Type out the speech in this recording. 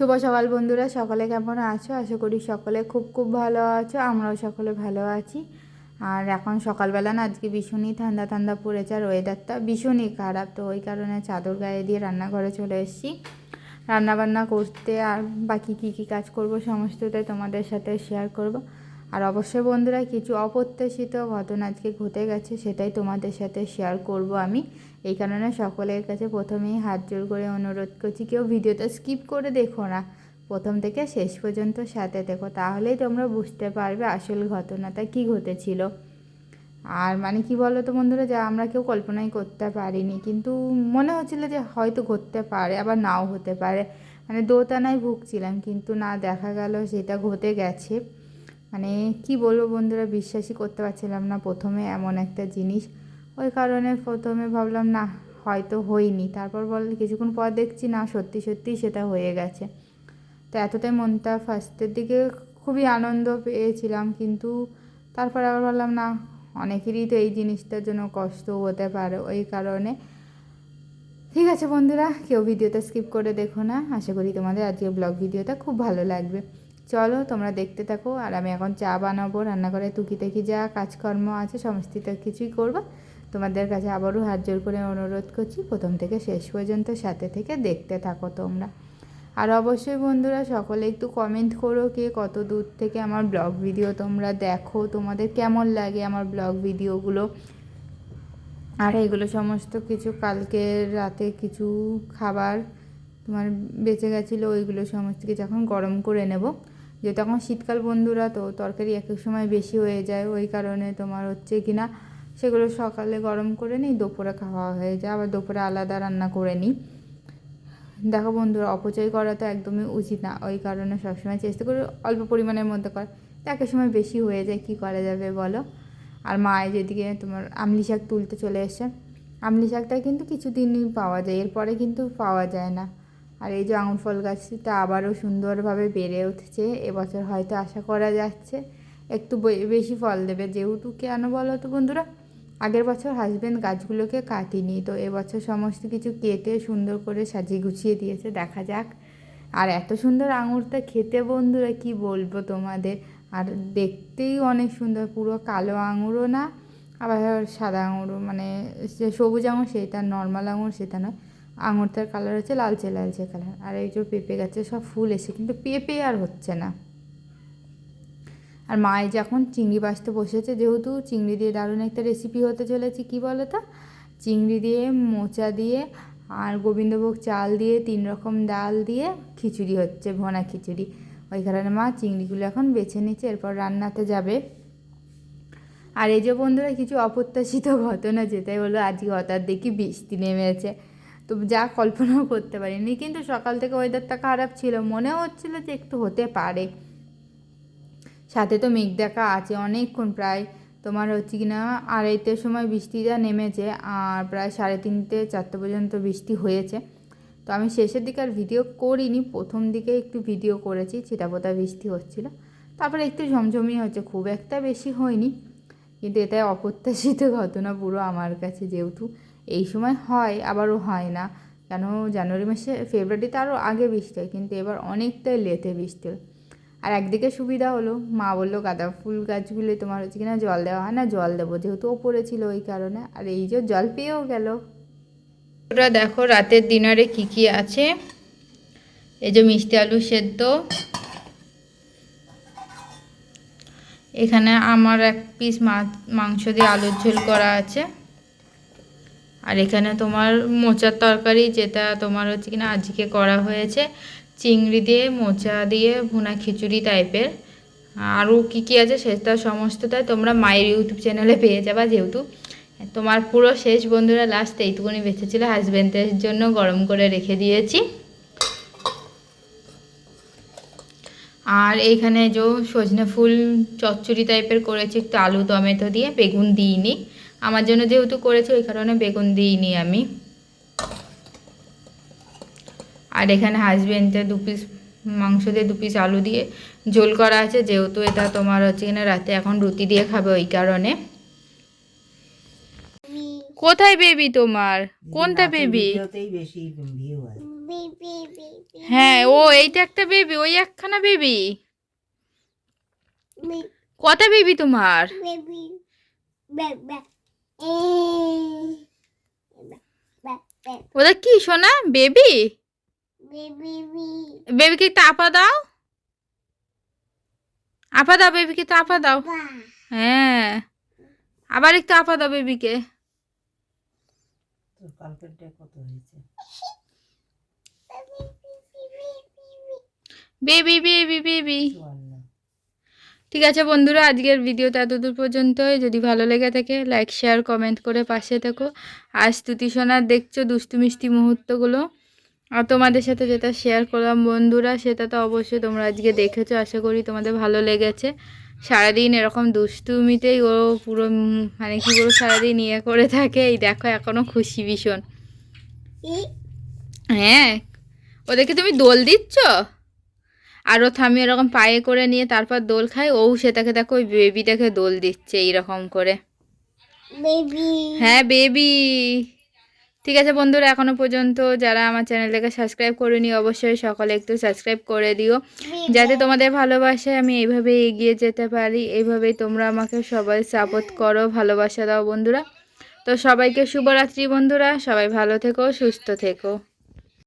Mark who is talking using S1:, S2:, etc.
S1: শুভ সকাল বন্ধুরা, সকলে কেমন আছো? আশা করি সকলে খুব খুব ভালো আছো, আমরাও সকলে ভালো আছি। আর এখন সকালবেলা না আজকে ভীষণই ঠান্ডা ঠান্ডা পড়েছে আর ওয়েদারটা ভীষণই খারাপ, তো ওই কারণে চাদর গায়ে দিয়ে রান্নাঘরে চলে এসেছি। রান্নাবান্না করতে আর বাকি কী কী কাজ করব সমস্তটাই তোমাদের সাথে শেয়ার করব। আর অবশ্যই বন্ধুরা কিছু অপ্রত্যাশিত ঘটনা আজকে ঘটে গেছে সেটাই তোমাদের সাথে শেয়ার করব আমি। এই কারণে সকলের কাছে প্রথমেই হাত জোর করে অনুরোধ করছি, কেউ ভিডিওটা স্কিপ করে দেখো না। প্রথম থেকে শেষ পর্যন্ত সাথে দেখো, তাহলেই তোমরা বুঝতে পারবে আসল ঘটনাটা কি ঘটেছিল। আর মানে কি বলো তো বন্ধুরা, যা আমরা কেউ কল্পনাই করতে পারিনি, কিন্তু মনে হচ্ছিল যে হয়তো ঘটতে পারে, আবার নাও হতে পারে। মানে দোতানায় ভুগছিলাম, কিন্তু না দেখা গেল সেটা ঘটে গেছে। মানে কি বলব বন্ধুরা, বিশ্বাসই করতে পারছিলাম না প্রথমে এমন একটা জিনিস। ওই কারণে প্রথমে ভাবলাম, না, হয়তো হয়নি। তারপর বল, কিছুক্ষণ পর দেখছি, না, সত্যি, সত্যিই সেটা হয়ে গেছে। তো এতটাই মনটা ফার্স্টের দিকে খুবই আনন্দ পেয়েছিলাম, কিন্তু তারপর আবার ভাবলাম, না, অনেকেরই তো এই জিনিসটার জন্য কষ্ট হতে পারে। ওই কারণে ঠিক আছে বন্ধুরা, কেউ ভিডিওটা স্কিপ করে দেখো না। আশা করি তোমাদের আজকের ব্লগ ভিডিওটা খুব ভালো লাগবে। চলো তোমরা দেখতে থাকো। আর আমি এখন চা বানাবো, রান্নাঘরে টুকি দেখি যা কাজকর্ম আছে সমস্তটা কিছুই করব। তোমাদের কাছে আবারও হাত জোর করে অনুরোধ করছি, প্রথম থেকে শেষ পর্যন্ত সাথে থেকে দেখতে থাকো তোমরা। আর অবশ্যই বন্ধুরা সকলে একটু কমেন্ট করো কে কত দূর থেকে আমার ব্লগ ভিডিও তোমরা দেখো, তোমাদের কেমন লাগে আমার ব্লগ ভিডিওগুলো আর এগুলো সমস্ত কিছু কালকে রাতে কিছু খাবার তোমার বেঁচে গেছিল, ওইগুলো সমস্ত কিছু এখন গরম করে নেব। যেহেতু এখন শীতকাল বন্ধুরা তো তরকারি এক এক সময় বেশি হয়ে যায়, ওই কারণে তোমার হচ্ছে কি না সেগুলো সকালে গরম করে নিই, দুপুরে খাওয়া হয়ে যায়, আবার দুপুরে আলাদা রান্না করে নিই। দেখো বন্ধুরা, অপচয় করা তো একদমই উচিত না, ওই কারণে সবসময় চেষ্টা করি অল্প পরিমাণের মধ্যে কর। তো এক সময় বেশি হয়ে যায়, কী করা যাবে বলো? আর মায়ের যেদিকে তোমার আমলি শাক তুলতে চলে এসে আমলি শাকটা কিন্তু কিছুদিনই পাওয়া যায়, এরপরে কিন্তু পাওয়া যায় না। আর এই যে আঙুর ফল গাছটা আবারও সুন্দরভাবে বেড়ে উঠছে, এবছর হয়তো আশা করা যাচ্ছে একটু বেশি ফল দেবে। যেহেতু কেন বলো তো বন্ধুরা? আগের বছর হাজবেন্ড গাছগুলোকে কাটিনি, তো এবছর সমস্ত কিছু কেটে সুন্দর করে সাজিয়ে গুছিয়ে দিয়েছে। দেখা যাক। আর এত সুন্দর আঙুরটা খেতে বন্ধুরা, কি বলব তোমাদের? আর দেখতেই অনেক সুন্দর, পুরো কালো আঙুরও না, আবার সাদা আঙুরও মানে সবুজ আঙুর সেটা, নর্মাল আঙুর সেটা নয়। আঙুরটার কালার হচ্ছে লালচে লালচে কালার আর এই যে পেঁপে গাছে সব ফুল এসে কিন্তু পেঁপে আর হচ্ছে না। আর মায়ে যখন চিংড়ি বাছতে বসেছে, যেহেতু চিংড়ি দিয়ে দারুণ একটা রেসিপি হতে চলেছে, কি বলো তো চিংড়ি দিয়ে, মোচা দিয়ে আর গোবিন্দভোগ চাল দিয়ে, তিন রকম ডাল দিয়ে খিচুড়ি হচ্ছে, ভোনা খিচুড়ি। ওই কারণে মা চিংড়িগুলো এখন বেছে নিচ্ছে এরপর রান্নাতে যাবে। আর এই যে বন্ধুরা, কিছু অপ্রত্যাশিত ঘটনা যেটাই হলো, আজকে হঠাৎ দেখি বৃষ্টি নেমেছে। তো যা কল্পনাও করতে পারিনি। কিন্তু সকাল থেকে ওয়েদারটা খারাপ ছিল। মনে হচ্ছিল যে একটু হতে পারে। সাথে তো মেঘ দেখা আছে অনেকক্ষণ প্রায়। তোমার হচ্ছে কি না আড়াইটের সময় বৃষ্টিটা নেমেছে আর প্রায় সাড়ে তিনটে, চারটে পর্যন্ত বৃষ্টি হয়েছে। তো আমি শেষের দিকে আর ভিডিও করিনি। প্রথম দিকে একটু ভিডিও করেছি ছিটাপোতা বৃষ্টি হচ্ছিল। তারপরে একটু ঝমঝমি হচ্ছে। খুব একটা বেশি হয়নি। কিন্তু এটাই অপ্রত্যাশিত ঘটনা পুরো আমার কাছে যেহেতু এই সময় হয়, আবারও হয় না। কেন? জানুয়ারি মাসে ফেব্রুয়ারিতে আরও আগে বৃষ্টি হয়, কিন্তু এবার অনেকটাই লেটে বৃষ্টি আর একদিকে সুবিধা হলো, মা বলল, গাঁদা ফুল গাছগুলো তোমার হচ্ছে কিনা জল দেওয়া হয় না, জল দেবো। যেহেতু ওপরে ছিল ওই কারণে। আর এই যে জল পেয়েও গেল। ওরা দেখো রাতের ডিনারে কি কি আছে? এই যে মিষ্টি আলু সেদ্ধ এখানে আমার এক পিস মাংস দিয়ে আলুর ঝোল করা আছে। আর এখানে তোমার মোচার তরকারি, যেটা তোমার হচ্ছে কিনা আজকে করা হয়েছে, চিংড়ি দিয়ে, মোচা দিয়ে, ভুনা খিচুড়ি টাইপের আরও কী কী আছে সেটা সমস্তটাই তোমরা মায়ের ইউটিউব চ্যানেলে পেয়ে যাবা যেহেতু। তোমার পুরো শেষ বন্ধুরা লাস্ট এইটুকুনি বেঁচেছিল হাজব্যান্ডের জন্য গরম করে রেখে দিয়েছি। আর এইখানে যে সজনে ফুল চচ্চড়ি টাইপের করেছি একটু আলু টমেটো দিয়ে বেগুন দিইনি। আমার জন্য যেহেতু করেছি ওই কারণে বেগুন দিইনি আমি। আর এখানে হাজবেন্ডে দু পিস মাংস দিয়ে দু পিস আলু দিয়ে ঝোল করা আছে যেহেতু এটা তোমার হচ্ছে কিনা রাতে এখন রুটি দিয়ে খাবে ওই কারণে। কোথায় বেবি তোমার? কোনটা বেবি
S2: বেশি ভিউ হ্যাঁ
S1: ও এইটা একটা বেবি ওই একখানা বেবি কটা বেবি তোমার? ওটা কি সোনা? বেবি
S2: বেবি
S1: বেবিকে একটু আপা দাও। আপা দাও বেবিকে একটু আপা দাও। হ্যাঁ। আবার একটু আপা দাও বেবিকে
S3: কত হয়েছে
S1: বেবি বেবি বেবি ঠিক আছে বন্ধুরা আজকের ভিডিওটা এতদূর পর্যন্তই। যদি ভালো লেগে থাকে লাইক শেয়ার কমেন্ট করে পাশে থেকো। আর স্তুতি সোনার দেখছ দুষ্টু মিষ্টি মুহূর্তগুলো? আর তোমাদের সাথে যেটা শেয়ার করলাম বন্ধুরা সেটা তো অবশ্যই তোমরা আজকে দেখেছ। আশা করি তোমাদের ভালো লেগেছে। সারাদিন এরকম দুষ্টুমিতেই ও পুরো মানে কি বলব সারাদিন ইয়ে করে থাকে। এই দেখো এখনও খুশি ভীষণ। হ্যাঁ ওদেরকে তুমি দোল দিচ্ছ? আরও থামি এরকম পায়ে করে নিয়ে তারপর দোল খায় ও সেটাকে দেখো ওই বেবিটাকে দোল দিচ্ছে এইরকম করে।
S2: বেবি
S1: হ্যাঁ বেবি ঠিক আছে বন্ধুরা এখনও পর্যন্ত যারা আমার চ্যানেলটাকে সাবস্ক্রাইব করেনি অবশ্যই সকলে একটু সাবস্ক্রাইব করে দিও। যাতে তোমাদের ভালোবাসায় আমি এইভাবে এগিয়ে যেতে পারি এইভাবেই তোমরা আমাকে সবাই সাপোর্ট করো ভালোবাসা দাও বন্ধুরা। তো সবাইকে শুভরাত্রি বন্ধুরা সবাই ভালো থেকো সুস্থ থেকো।